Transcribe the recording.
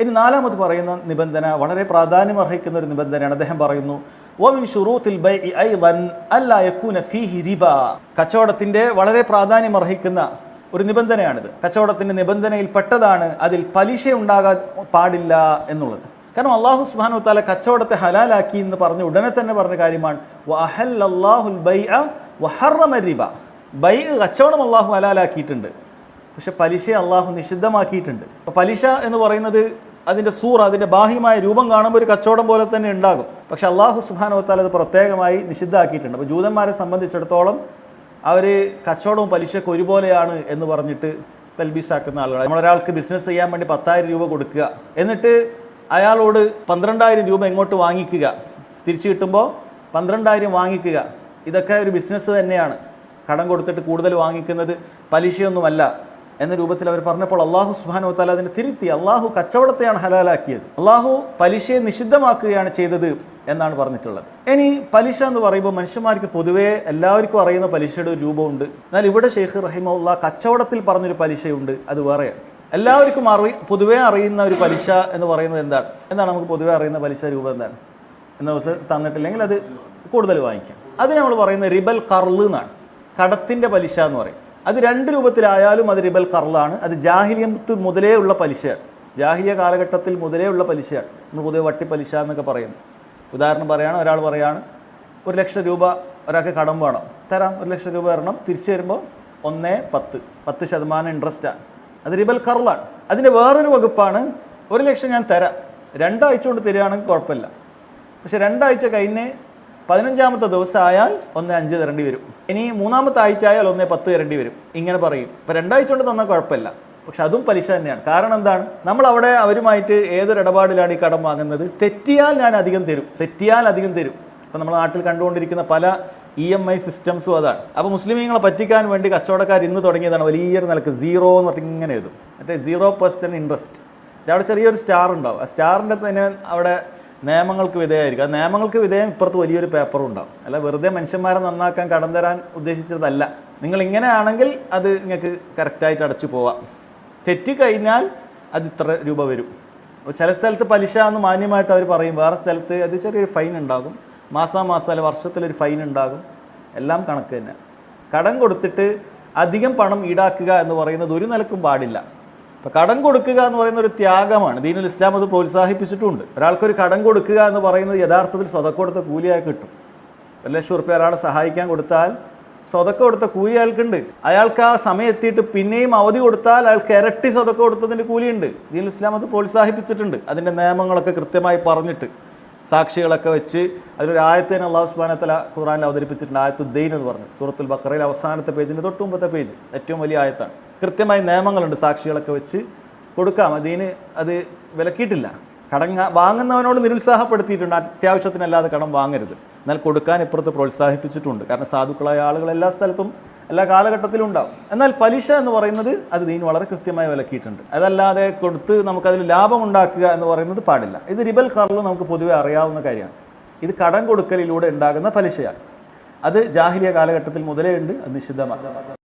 ഇനി നാലാമത് പറയുന്ന നിബന്ധന വളരെ പ്രാധാന്യം അർഹിക്കുന്ന ഒരു നിബന്ധനയാണ്. അദ്ദേഹം പറയുന്നു കച്ചവടത്തിന്റെ ഷുറൂത്തിൽ വളരെ പ്രാധാന്യം അർഹിക്കുന്ന ഒരു നിബന്ധനയാണിത്. കച്ചവടത്തിന്റെ നിബന്ധനയിൽ പെട്ടതാണ് അതിൽ പലിശ ഉണ്ടാകാൻ പാടില്ല എന്നുള്ളത്. കാരണം അള്ളാഹു സുബാനു താല കച്ചവടത്തെ ഹലാലാക്കി എന്ന് പറഞ്ഞ ഉടനെ തന്നെ പറഞ്ഞ കാര്യമാണ് റിബ. കച്ചവടം അള്ളാഹു ഹലാലാക്കിയിട്ടുണ്ട്. പക്ഷെ പലിശ അള്ളാഹു നിഷിദ്ധമാക്കിയിട്ടുണ്ട്. പലിശ എന്ന് പറയുന്നത് അതിന്റെ സൂറ അതിന്റെ ബാഹ്യമായ രൂപം കാണുമ്പോൾ ഒരു കച്ചവടം പോലെ തന്നെ ഉണ്ടാകും. പക്ഷെ അള്ളാഹു സുബാനോത്താൽ അത് പ്രത്യേകമായി നിഷിദ്ധമാക്കിയിട്ടുണ്ട്. അപ്പോൾ ജൂതന്മാരെ സംബന്ധിച്ചിടത്തോളം അവർ കച്ചവടവും പലിശയൊക്കെ ഒരുപോലെയാണ് എന്ന് പറഞ്ഞിട്ട് തൽബീസാക്കുന്ന ആളുകൾ നമ്മളൊരാൾക്ക് ബിസിനസ് ചെയ്യാൻ വേണ്ടി പത്തായിരം രൂപ കൊടുക്കുക എന്നിട്ട് അയാളോട് പന്ത്രണ്ടായിരം രൂപ ഇങ്ങോട്ട് വാങ്ങിക്കുക തിരിച്ചു കിട്ടുമ്പോൾ പന്ത്രണ്ടായിരം വാങ്ങിക്കുക ഇതൊക്കെ ഒരു ബിസിനസ് തന്നെയാണ്. കടം കൊടുത്തിട്ട് കൂടുതൽ വാങ്ങിക്കുന്നത് പലിശയൊന്നുമല്ല. എന്ന രൂപത്തിൽ അവർ പറഞ്ഞപ്പോൾ അള്ളാഹു സുബാനു താല അതിനെ തിരുത്തി. അള്ളാഹു കച്ചവടത്തെയാണ് ഹലാലാക്കിയത്. അള്ളാഹു പലിശയെ നിഷിദ്ധമാക്കുകയാണ് ചെയ്തത് എന്നാണ് പറഞ്ഞിട്ടുള്ളത്. ഇനി പലിശ എന്ന് പറയുമ്പോൾ മനുഷ്യന്മാർക്ക് പൊതുവേ എല്ലാവർക്കും അറിയുന്ന പലിശയുടെ ഒരു രൂപമുണ്ട്. എന്നാൽ ഇവിടെ ഷെയ്ഖ് റഹിമുള്ള കച്ചവടത്തിൽ പറഞ്ഞൊരു പലിശയുണ്ട്. അത് വേറെയാണ്. എല്ലാവർക്കും അറി പൊതുവേ അറിയുന്ന ഒരു പലിശ എന്ന് പറയുന്നത് എന്താണ്? എന്താണ് നമുക്ക് പൊതുവേ അറിയുന്ന പലിശ രൂപം എന്താണ്? എന്ന ദിവസം തന്നിട്ടില്ലെങ്കിൽ അത് കൂടുതൽ വാങ്ങിക്കാം. അതിന് നമ്മൾ പറയുന്നത് റിബൽ കർൾ എന്നാണ്. കടത്തിന്റെ പലിശ എന്ന് പറയും. അത് രണ്ട് രൂപത്തിലായാലും അത് റിബൽ കറലാണ് അത് ജാഹിലിയത്ത് മുതലേ ഉള്ള പലിശയാണ്. ജാഹിലിയ കാലഘട്ടത്തിൽ മുതലേ ഉള്ള പലിശയാണ്. നമ്മൾ പൊതുവെ വട്ടി പലിശ എന്നൊക്കെ പറയുന്നു. ഉദാഹരണം പറയുകയാണ് ഒരാൾ പറയുകയാണ് ഒരു ലക്ഷം രൂപ ഒരാൾക്ക് കടം വേണം. തരാം ഒരു ലക്ഷം രൂപ തരണം. തിരിച്ചു വരുമ്പോൾ ഒന്നേ പത്ത് പത്ത് ശതമാനം ഇൻട്രസ്റ്റാണ് അത് റിബൽ കറലാണ് അതിന്റെ വേറൊരു വകുപ്പാണ് ഒരു ലക്ഷം ഞാൻ തരാം. രണ്ടാഴ്ച കൊണ്ട് തരികയാണെങ്കിൽ കുഴപ്പമില്ല. പക്ഷേ രണ്ടാഴ്ച കഴിഞ്ഞ് പതിനഞ്ചാമത്തെ ദിവസമായാൽ ഒന്ന് അഞ്ച് തരേണ്ടി വരും. ഇനി മൂന്നാമത്തെ ആഴ്ച ആയാൽ ഒന്ന് പത്ത് തരേണ്ടി വരും. ഇങ്ങനെ പറയും. ഇപ്പം രണ്ടാഴ്ച കൊണ്ട് തന്നാൽ കുഴപ്പമില്ല. പക്ഷെ അതും പലിശ തന്നെയാണ്. കാരണം എന്താണ്? നമ്മൾ അവിടെ അവരുമായിട്ട് ഏതൊരു ഇടപാടിലാണ് ഈ കടം വാങ്ങുന്നത്? തെറ്റിയാൽ ഞാൻ അധികം തരും. തെറ്റിയാൽ അധികം തരും. ഇപ്പം നമ്മുടെ നാട്ടിൽ കണ്ടുകൊണ്ടിരിക്കുന്ന പല ഇ എം ഐ സിസ്റ്റംസും അതാണ്. അപ്പോൾ മുസ്ലിമീങ്ങളെ പറ്റിക്കാൻ വേണ്ടി കച്ചവടക്കാർ ഇന്ന് തുടങ്ങിയതാണ് വലിയൊരു നിലയ്ക്ക്. സീറോ എന്ന് പറഞ്ഞിട്ട് ഇങ്ങനെ എഴുതും. മറ്റേ സീറോ പെർസെന്റ് ഇൻട്രസ്റ്റ്. അവിടെ ചെറിയൊരു സ്റ്റാർ ഉണ്ടാവും. ആ സ്റ്റാറിന്റെ തന്നെ അവിടെ നിയമങ്ങൾക്ക് വിധേയമായിരിക്കും. ആ നിയമങ്ങൾക്ക് വിധേയം ഇപ്പുറത്ത് വലിയൊരു പേപ്പറും ഉണ്ടാവും. അല്ല വെറുതെ മനുഷ്യന്മാരെ നന്നാക്കാൻ കടം തരാൻ ഉദ്ദേശിച്ചതല്ല. നിങ്ങൾ ഇങ്ങനെയാണെങ്കിൽ അത് നിങ്ങൾക്ക് കറക്റ്റായിട്ട് അടച്ചു പോവാം. തെറ്റിക്കഴിഞ്ഞാൽ അത് ഇത്ര രൂപ വരും. ചില സ്ഥലത്ത് പലിശ എന്ന് മാന്യമായിട്ട് അവർ പറയും. വേറെ സ്ഥലത്ത് അത് ചെറിയൊരു ഫൈൻ ഉണ്ടാകും. മാസാമാസം അല്ല വർഷത്തിലൊരു ഫൈൻ ഉണ്ടാകും. എല്ലാം കണക്ക് തന്നെ. കടം കൊടുത്തിട്ട് അധികം പണം ഈടാക്കുക എന്ന് പറയുന്നത് ഒരു നിലക്കും പാടില്ല. അപ്പോൾ കടം കൊടുക്കുക എന്ന് പറയുന്ന ഒരു ത്യാഗമാണ്. ദീനുൽ ഇസ്ലാം അത് പ്രോത്സാഹിപ്പിച്ചിട്ടുണ്ട്. ഒരാൾക്കൊരു കടം കൊടുക്കുക എന്ന് പറയുന്നത് യഥാർത്ഥത്തിൽ സ്വതക്ക് കൊടുത്ത കൂലിയായി കിട്ടും. ഒരു ലക്ഷം റുപ്യ ഒരാളെ സഹായിക്കാൻ കൊടുത്താൽ സ്വതക്ക് കൊടുത്ത കൂലി അയാൾക്കുണ്ട്. അയാൾക്ക് ആ സമയം എത്തിയിട്ട് പിന്നെയും അവധി കൊടുത്താൽ അയാൾക്ക് ഇരട്ടി സ്വതക്ക് കൊടുത്തതിന്റെ കൂലിയുണ്ട്. ദീനുൽ ഇസ്ലാം അത് പ്രോത്സാഹിപ്പിച്ചിട്ടുണ്ട്. അതിന്റെ നിയമങ്ങളൊക്കെ കൃത്യമായി പറഞ്ഞിട്ട് സാക്ഷികളൊക്കെ വെച്ച് അതിലൊരു ആയത്തേനെ അള്ളാഹു സുബാനത്തല ഖുറാനിൽ അവതരിപ്പിച്ചിട്ടുണ്ട്. ആയത്ത് ദൈൻ എന്ന് പറഞ്ഞു. സൂറത്തുൽ ബക്കറയിൽ അവസാനത്തെ പേജിന്റെ തൊട്ട് മുമ്പത്തെ പേജ്. ഏറ്റവും വലിയ ആയത്താണ്. കൃത്യമായി നിയമങ്ങളുണ്ട് സാക്ഷികളൊക്കെ വെച്ച് കൊടുക്കാം. അതിന് അത് വിലക്കിയിട്ടില്ല. കടങ്ങ വാങ്ങുന്നവനോട് നിരുത്സാഹപ്പെടുത്തിയിട്ടുണ്ട്. അത്യാവശ്യത്തിനല്ലാതെ കടം വാങ്ങരുത്. എന്നാൽ കൊടുക്കാൻ ഇപ്പുറത്ത് പ്രോത്സാഹിപ്പിച്ചിട്ടുണ്ട്. കാരണം സാധുക്കളായ ആളുകൾ എല്ലാ സ്ഥലത്തും എല്ലാ കാലഘട്ടത്തിലും ഉണ്ടാവും. എന്നാൽ പലിശ എന്ന് പറയുന്നത് അത് ദീൻ വളരെ കൃത്യമായി വിലക്കിയിട്ടുണ്ട്. അതല്ലാതെ കൊടുത്ത് നമുക്കതിൽ ലാഭം ഉണ്ടാക്കുക എന്ന് പറയുന്നത് പാടില്ല. ഇത് റിബൽ കർൾ നമുക്ക് പൊതുവെ അറിയാവുന്ന കാര്യമാണ്. ഇത് കടം കൊടുക്കലിലൂടെ ഉണ്ടാകുന്ന പലിശയാണ്. അത് ജാഹിലിയ കാലഘട്ടത്തിൽ മുതലേ ഉണ്ട്. അത് നിഷിദ്ധമാണ്.